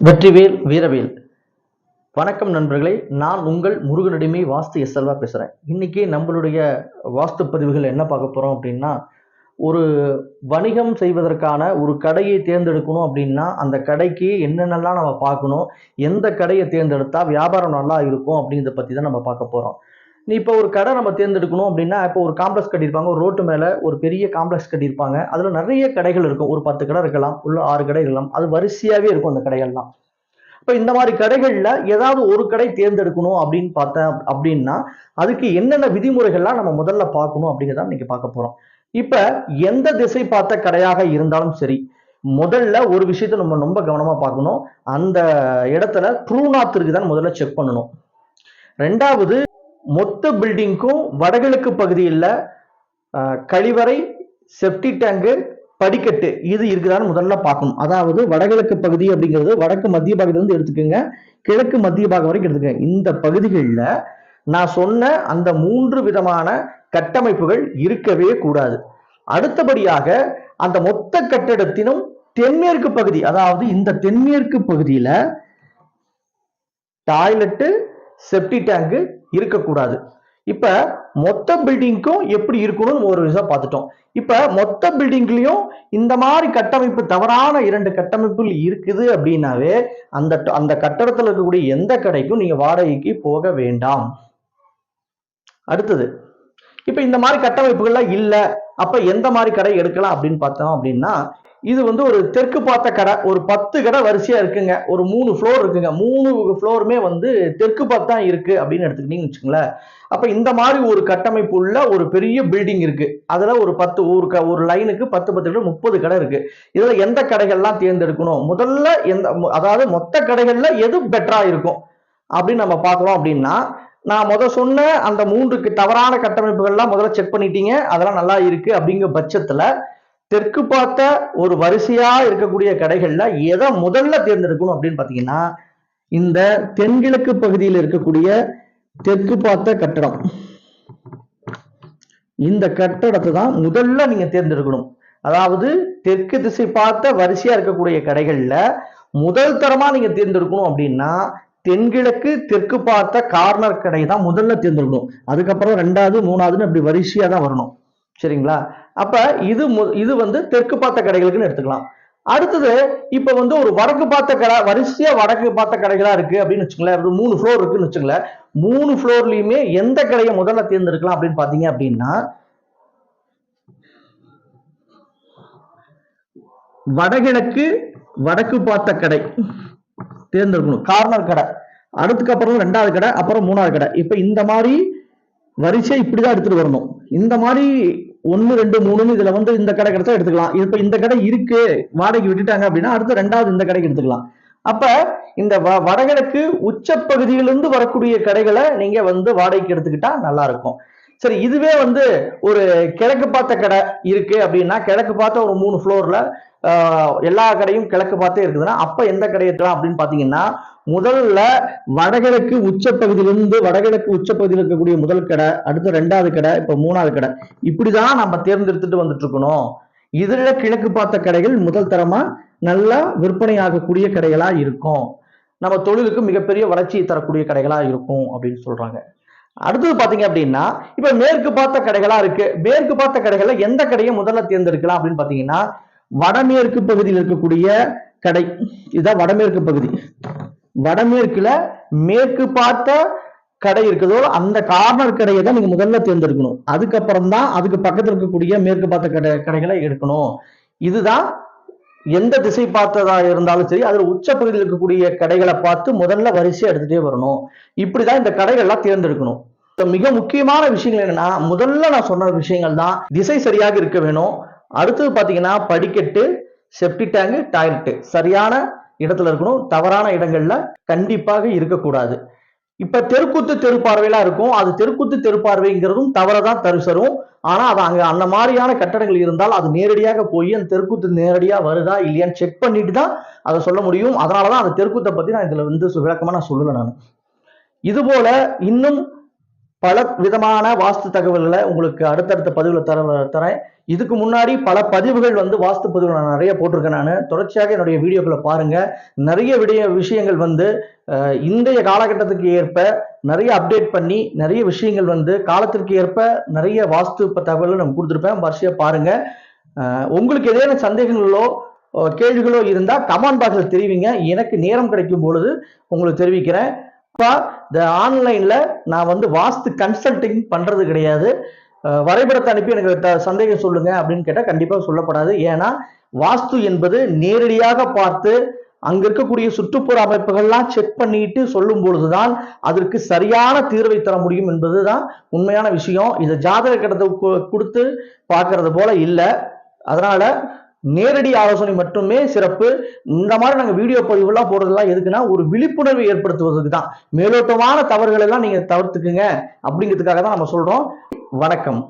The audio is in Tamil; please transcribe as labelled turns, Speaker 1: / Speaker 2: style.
Speaker 1: வெற்றிவேல் வீரவேல். வணக்கம் நண்பர்களே நான் உங்கள் முருகனடிமை வாஸ்து எஸ்எல்வா பேசுகிறேன் இன்றைக்கி நம்மளுடைய வாஸ்து பதிவுகள் என்ன பார்க்க போகிறோம் அப்படின்னா ஒரு வணிகம் செய்வதற்கான ஒரு கடையை தேர்ந்தெடுக்கணும் அப்படின்னா அந்த கடைக்கு என்னென்னலாம் நம்ம பார்க்கணும் எந்த கடையை தேர்ந்தெடுத்தால் வியாபாரம் நல்லா இருக்கும் அப்படிங்கிறத பற்றி தான் நம்ம பார்க்க போகிறோம் நீ இப்போ ஒரு கடை நம்ம தேர்ந்தெடுக்கணும் அப்படின்னா இப்போ ஒரு காம்ப்ளெக்ஸ் கட்டியிருப்பாங்க. ஒரு ரோட்டு மேலே ஒரு பெரிய காம்ப்ளெக்ஸ் கட்டியிருப்பாங்க. அதில் நிறைய கடைகள் இருக்கும். ஒரு பத்து கடை இருக்கலாம். உள்ள ஆறு கடை இருக்கலாம். அது வரிசையாகவே இருக்கும் அந்த கடைகள்லாம். இப்போ இந்த மாதிரி கடைகளில் ஏதாவது ஒரு கடை தேர்ந்தெடுக்கணும் அப்படின்னு பார்த்தேன் அப்படின்னா அதுக்கு என்னென்ன விதிமுறைகள்லாம் நம்ம முதல்ல பார்க்கணும் அப்படிங்கிறத இன்னைக்கு பார்க்க போகிறோம் இப்போ எந்த திசை பார்த்த கடையாக இருந்தாலும் சரி முதல்ல ஒரு விஷயத்த நம்ம ரொம்ப கவனமாக பார்க்கணும். அந்த இடத்துல ட்ரூ நாத் இருக்குதான்னு முதல்ல செக் பண்ணணும். ரெண்டாவது மொத்த பில்டிங்க்கும் வடகிழக்கு பகுதியில் கழிவறை செப்டி டேங்கு படிக்கட்டு இது இருக்குதான்னு முதல்ல பார்க்கணும். அதாவது வடகிழக்கு பகுதி அப்படிங்கிறது வடக்கு மத்திய பாகத்திலிருந்து எடுத்துக்கோங்க கிழக்கு மத்திய பாகம் வரைக்கும் எடுத்துக்கோங்க. இந்த பகுதிகளில் நான் சொன்ன அந்த மூன்று விதமான கட்டமைப்புகள் இருக்கவே கூடாது. அடுத்தபடியாக அந்த மொத்த கட்டிடத்தினும் தென்மேற்கு பகுதி அதாவது இந்த தென்மேற்கு பகுதியில் டாய்லெட்டு செப்டி டேங்கு இருக்கக்கூடாது. இப்ப மொத்த பில்டிங்க்கும் எப்படி இருக்கணும்னு ஒரு விஷயம் பார்த்துட்டோம். இப்ப மொத்த பில்டிங்லயும் இந்த மாதிரி கட்டமைப்பு தவறான இரண்டு கட்டமைப்புகள் இருக்குது அப்படின்னாவே அந்த அந்த கட்டடத்துல இருக்கக்கூடிய எந்த கடைக்கும் நீங்க வாடகைக்கு போக வேண்டாம். அடுத்தது இப்ப இந்த மாதிரி கட்டமைப்புகள்லாம் இல்லை அப்ப எந்த மாதிரி கடை எடுக்கலாம் அப்படின்னு பார்த்தோம் அப்படின்னா இது வந்து ஒரு தெற்கு பார்த்த கடை ஒரு பத்து கடை வரிசையா இருக்குங்க. ஒரு மூணு ஃப்ளோர் இருக்குங்க. மூணு ஃப்ளோருமே வந்து தெற்கு பார்த்து தான் இருக்கு அப்படின்னு எடுத்துக்கிட்டீங்கன்னு வச்சுங்களேன் அப்ப இந்த மாதிரி ஒரு கட்டமைப்பு உள்ள ஒரு பெரிய பில்டிங் இருக்கு. அதுல ஒரு பத்து ஒரு க- ஒரு லைனுக்கு பத்து பத்து கடை முப்பது கடை இருக்கு. இதுல எந்த கடைகள்லாம் தேர்ந்தெடுக்கணும்? முதல்ல எந்த அதாவது மொத்த கடைகள்ல எது பெட்டரா இருக்கும்? அப்படின்னு நம்ம பார்க்குறோம் அப்படின்னா நான் முதல் சொன்ன அந்த மூன்றுக்கு தவறான கட்டமைப்புகள்லாம் முதல்ல செக் பண்ணிட்டீங்க. அதெல்லாம் நல்லா இருக்கு அப்படிங்கிற பட்சத்துல தெற்கு பார்த்த ஒரு வரிசையா இருக்கக்கூடிய கடைகள்ல எதை முதல்ல தேர்ந்தெடுக்கணும் அப்படின்னு பாத்தீங்கன்னா இந்த தென்கிழக்கு பகுதியில் இருக்கக்கூடிய தெற்கு பார்த்த கட்டடம். இந்த கட்டடத்தை தான் முதல்ல நீங்க தேர்ந்தெடுக்கணும். அதாவது தெற்கு திசை பார்த்த வரிசையா இருக்கக்கூடிய கடைகள்ல முதல் தரமா நீங்க தேர்ந்தெடுக்கணும் அப்படின்னா தென்கிழக்கு தெற்கு பார்த்த கார்னர் கடை தான் முதல்ல தேர்ந்தெடுக்கணும். அதுக்கப்புறம் ரெண்டாவது மூணாவதுன்னு அப்படி வரிசையா தான் வரணும். சரிங்களா? அப்ப இது மு- இது வந்து தெற்கு பார்த்த கடைகளுக்குன்னு எடுத்துக்கலாம். அடுத்தது இப்ப வந்து ஒரு வடக்கு பார்த்த கடை வரிசையா வடக்கு பார்த்த கடைகளா இருக்கு அப்படின்னு வச்சுங்களேன் மூணு ஃப்ளோர் இருக்குன்னு வச்சுங்களேன் மூணு ஃப்ளோர்லயுமே எந்த கடையை முதல்ல தேர்ந்தெடுக்கலாம் அப்படின்னு பாத்தீங்க அப்படின்னா வடகிழக்கு வடக்கு பார்த்த கடை தேர்ந்தெடுக்கணும். கார்னர் கடை. அடுத்துக்கு அப்புறம் ரெண்டாவது கடை அப்புறம் மூணாவது கடை. இப்ப இந்த மாதிரி வரிசையா இப்படிதான் எடுத்துட்டு வரணும். இந்த மாதிரி ஒன்னு ரெண்டு மூணுன்னு இதுல வந்து இந்த கடை கிடைச்சா எடுத்துக்கலாம். இப்ப இந்த கடை இருக்கு வாடகைக்கு விட்டுட்டாங்க அப்படின்னா அடுத்து ரெண்டாவது இந்த கடைக்கு எடுத்துக்கலாம். அப்ப இந்த வ- உச்ச பகுதியிலிருந்து வரக்கூடிய கடைகளை நீங்க வந்து வாடகைக்கு எடுத்துக்கிட்டா நல்லா இருக்கும். சரி இதுவே வந்து ஒரு கிழக்கு பார்த்த கடை இருக்கு அப்படின்னா கிழக்கு பார்த்த ஒரு மூணு ஃப்ளோர்ல எல்லா கடையும் கிழக்கு பார்த்தே இருக்குதுன்னா அப்ப எந்த கடை இருக்கலாம் அப்படின்னு பாத்தீங்கன்னா முதல்ல வடகிழக்கு உச்சப்பகுதியிலிருந்து வடகிழக்கு உச்சப்பகுதியில் இருக்கக்கூடிய முதல் கடை அடுத்து ரெண்டாவது கடை இப்ப மூணாவது கடை இப்படிதான் நம்ம தேர்ந்தெடுத்துட்டு வந்துட்டு இருக்கணும் இதுல கிழக்கு பார்த்த கடைகள் முதல் தரமா நல்லா விற்பனை ஆகக்கூடிய கடைகளா இருக்கும். நம்ம தொழிலுக்கு மிகப்பெரிய வளர்ச்சியை தரக்கூடிய கடைகளா இருக்கும் அப்படின்னு சொல்றாங்க. அடுத்தது பாத்தீங்க அப்படின்னா இப்ப மேற்கு பார்த்த கடைகளா இருக்கு. மேற்கு பார்த்த கடைகள்ல எந்த கடையை முதல்ல தேர்ந்தெடுக்கலாம் அப்படின்னு பாத்தீங்கன்னா வடமேற்கு பகுதியில் இருக்கக்கூடிய கடை. இதுதான் வடமேற்கு பகுதி. வடமேற்குல மேற்கு பார்த்த கடை இருக்குதோ அந்த கார்னர் கடையை தான் நீங்க முதல்ல தேர்ந்தெடுக்கணும். அதுக்கப்புறம் தான் அதுக்கு பக்கத்தில் இருக்கக்கூடிய மேற்கு பார்த்த கடை கடைகளை எடுக்கணும். இதுதான் எந்த திசை பார்த்ததா இருந்தாலும் சரி அதுல உச்சப்பகுதியில் இருக்கக்கூடிய கடைகளை பார்த்து முதல்ல வரிசையாக எடுத்துட்டே வரணும். இப்படிதான் இந்த கடைகள்லாம் தேர்ந்தெடுக்கணும். மிக முக்கியமான விஷயங்கள் என்னன்னா முதல்ல நான் சொன்ன விஷயங்கள் தான் திசை சரியாக இருக்க வேணும். அடுத்தது பாத்தீங்கன்னா படிக்கட்டு செப்டி டேங்கு டாய்லெட்டு சரியான இடத்துல இருக்கணும். தவறான இடங்கள்ல கண்டிப்பாக இருக்கக்கூடாது. இப்ப தெருக்கூத்து தெருப்பார்வையெல்லாம் இருக்கும். அது தெருக்கூத்து தெருப்பார்வைங்கிறதும் தவறதான் தரு ஆனா அது அங்க அந்த மாதிரியான கட்டடங்கள் இருந்தால் அது நேரடியாக போய் அந்த தெருக்கூத்து நேரடியா வருதா இல்லையான்னு செக் பண்ணிட்டு தான் அதை சொல்ல முடியும். அதனாலதான் அந்த தெருக்கூத்தை பத்தி நான் இதுல வந்து சு- விளக்கமா நான் சொல்லல நான். இது போல இன்னும் பல விதமான வாஸ்து தகவல்களை உங்களுக்கு அடுத்தடுத்த பதிவில் தர தரேன். இதுக்கு முன்னாடி பல பதிவுகள் வந்து வாஸ்து பதிவுகள் நான் நிறைய போட்டிருக்கேன் நான். தொடர்ச்சியாக என்னுடைய வீடியோக்களை பாருங்க. நிறைய விடய விஷயங்கள் வந்து இன்றைய காலகட்டத்துக்கு ஏற்ப நிறைய அப்டேட் பண்ணி நிறைய விஷயங்கள் வந்து காலத்திற்கு ஏற்ப நிறைய வாஸ்து ப- தகவல்கள் நம்ம கொடுத்துருப்பேன். வரிசையாக பாருங்க. உங்களுக்கு ஏதேனும் சந்தேகங்களோ கேள்விகளோ இருந்தால் கமெண்ட் பாக்ஸில் தெரிவிங்க. எனக்கு நேரம் கிடைக்கும் பொழுது உங்களுக்கு தெரிவிக்கிறேன். இப்போ இந்த ஆன்லைனில் நான் வந்து வாஸ்து கன்சல்டிங் பண்ணுறது கிடையாது. வரைபடத்தை அனுப்பி எனக்கு சந்தேகம் சொல்லுங்க அப்படின்னு கேட்டால் கண்டிப்பாக சொல்லப்படாது. ஏன்னா வாஸ்து என்பது நேரடியாக பார்த்து அங்க இருக்கக்கூடிய சுற்றுப்புற அமைப்புகள்லாம் செக் பண்ணிட்டு சொல்லும் பொழுதுதான் அதற்கு சரியான தீர்வை தர முடியும் என்பதுதான் உண்மையான விஷயம். இதை ஜாதக கடத்தை கொடுத்து பார்க்கறது போல இல்லை. அதனால நேரடி ஆலோசனை மட்டுமே சிறப்பு. இந்த மாதிரி நாங்கள் வீடியோ பதிவுலாம் போடுறதெல்லாம் எதுக்குன்னா ஒரு விழிப்புணர்வை ஏற்படுத்துவதற்கு தான். மேலோட்டமான தவறுகள் எல்லாம் நீங்கள் தவிர்த்துக்குங்க. அப்படிங்கிறதுக்காக தான் நம்ம சொல்கிறோம் வணக்கம்.